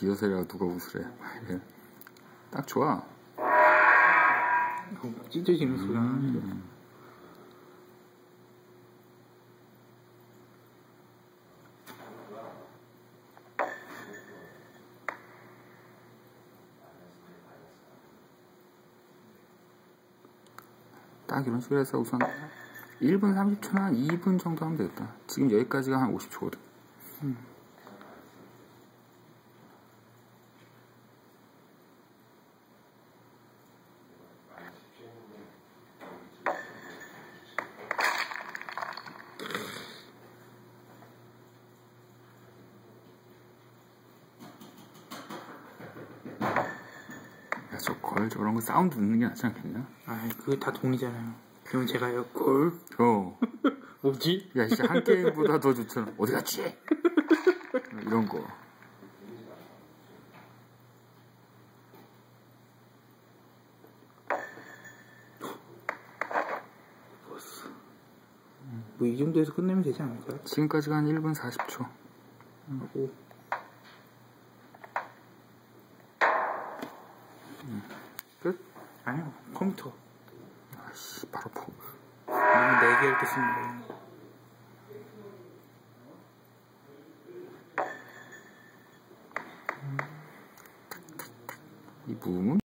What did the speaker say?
리허설이라 누가 웃으래. 이래. 딱 좋아. 어, 찢어지는 소리가 나는데. 딱 이런 식으로 해서 우선 1분 30초나 한 2분 정도 하면 되겠다. 지금 여기까지가 한 50초거든. 야, 저걸 저런 거 사운드 듣는 게 낫지 않겠냐? 아, 그게 다 동이잖아요. 그러면 제가요, 걸? 어. 뭐지? 야, 진짜 한 게임보다 더 좋잖아. 어디 갔지? 이런 거. 뭐 이 정도에서 끝내면 되지 않을까요? 지금까지가 한 1분 40초. 하고. 끝? 아니요, 컴퓨터. 아씨, 바로 포. 나는 4개 이렇게 쓰는 거예요. 이 무음은?